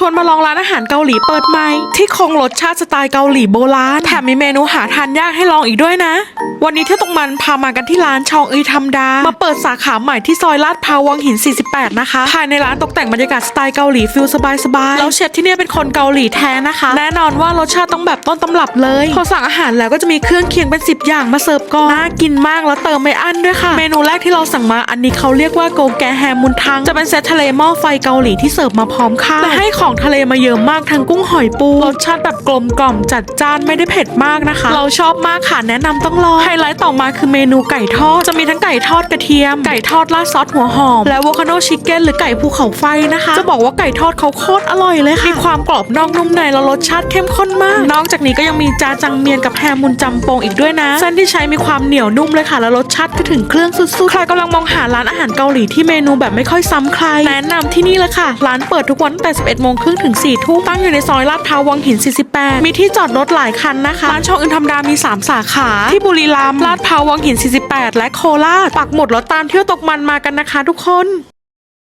ชวนมาลองร้านอาหารเกาหลีเปิดใหม่ ที่คงรสชาติสไตล์เกาหลีโบราณแถมมีเมนูหาทานยากให้ลองอีกด้วยนะ วันนี้เที่ยวตกมันพามากันที่ร้านชองอึยทำดา มาเปิดสาขาใหม่ที่ซอยลาดพร้าววังหิน 48 นะคะ ภายในร้านตกแต่งบรรยากาศสไตล์เกาหลีฟิลสบายๆแล้วเชฟที่เนี่ยเป็นคนเกาหลีแท้นะคะ แน่นอนว่ารสชาติต้องแบบต้นตำรับเลย พอสั่งอาหารแล้วก็จะมีเครื่องเคียงเป็น 10 อย่างมาเสิร์ฟก่อนน่ากินมากแล้วเติมไม่อั้นด้วยค่ะ เมนูแรกที่เราสั่งมาอันนี้เขาเรียกว่าโกแกแฮมุนทังจะเป็นเซตทะเลหม้อไฟเกาหลีที่เสิร์ฟมาพร้อมข้าวและให้ของทะเลมาเยอะมากทั้งกุ้งหอยปูรสชาติแบบกลมกล่อมจัดจ้านไม่ได้เผ็ดมากนะคะ เราชอบมากค่ะแนะนำต้องลองไฮไลท์ต่อมาคือเมนูไก่ทอดจะมีทั้งไก่ทอดกระเทียม ไก่ทอดราดซอสหัวหอม และว o คาโนชิคเก้นหรือไก่ภูเขาไฟนะคะ จะบอกว่าไก่ทอดเขาโคตรอร่อยเลยค่ะมีความกรอบนอกนุ่มในแล้วรสชาติเข้มข้นมาก นอกจากนี้ก็ยังมีจาจังเมียนกับแฮมุนจำปงอีกด้วยนะเส้นที่ใช้มีความเหนียวนุ่มเลยค่ะแล้วรสชาติก็ถึงเครื่องสุดๆใครกำลังมองหาร้านอาหารเกาหลีที่เมนูแบบไม่ค่อยซ้ำใครแนะนำที่นี่เลยค่ะ ร้านเปิดทุกวันตั้งแต่ 11โมงครึ่งถึง4ทุ่มตั้งอยู่ในซอยลาดพร้าววังหิน 48 มีที่จอดรถหลายคันนะคะร้านช่องอื่นธรรมดามี 3 สาขา ที่บุรีรัมย์ลาดพร้าววังหิน 48 และโคราชปักหมุดรถตามเที่ยวตกมันมากันนะคะทุกคน